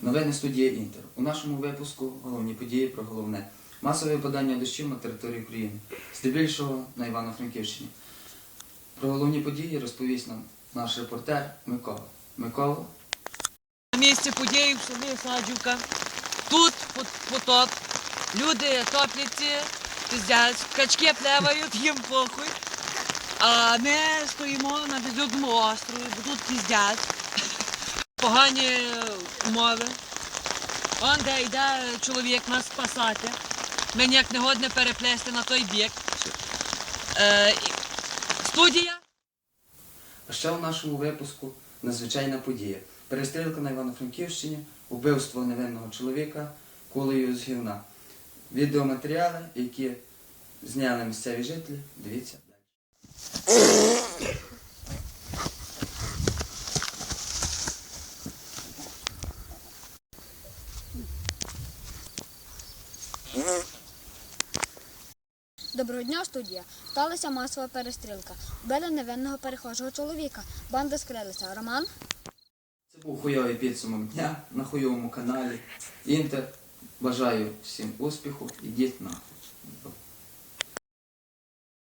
вами студія Інтер. У нашому випуску головні події про головне. Масове випадання дощів на території України, здебільшого на Івано-Франківщині. Про головні події розповість нам наш репортер Микола. Микола, На місці події в селі Саджівка. Тут пот- потоп. Люди топляться, пиздять, качки плевають, їм похуй. А ми стоїмо на безлюдному острові, бо тут піздять. Погані умови. Он де йде чоловік нас спасати. Ми ніяк не годне переплести на той бік. Е, студія. а ще у нашому випуску надзвичайна подія. Перестрілка на Івано-Франківщині, вбивство невинного чоловіка кулею з гівна. Відеоматеріали, які зняли місцеві жителі, дивіться далі. Доброго дня, студія. Сталася масова перестрілка. Вбили невинного перехожого чоловіка. Банда скрилася. Роман? Це був хуйовий підсумок дня на хуйовому каналі Інтер. Бажаю всім успіху. Ідіть нахуй.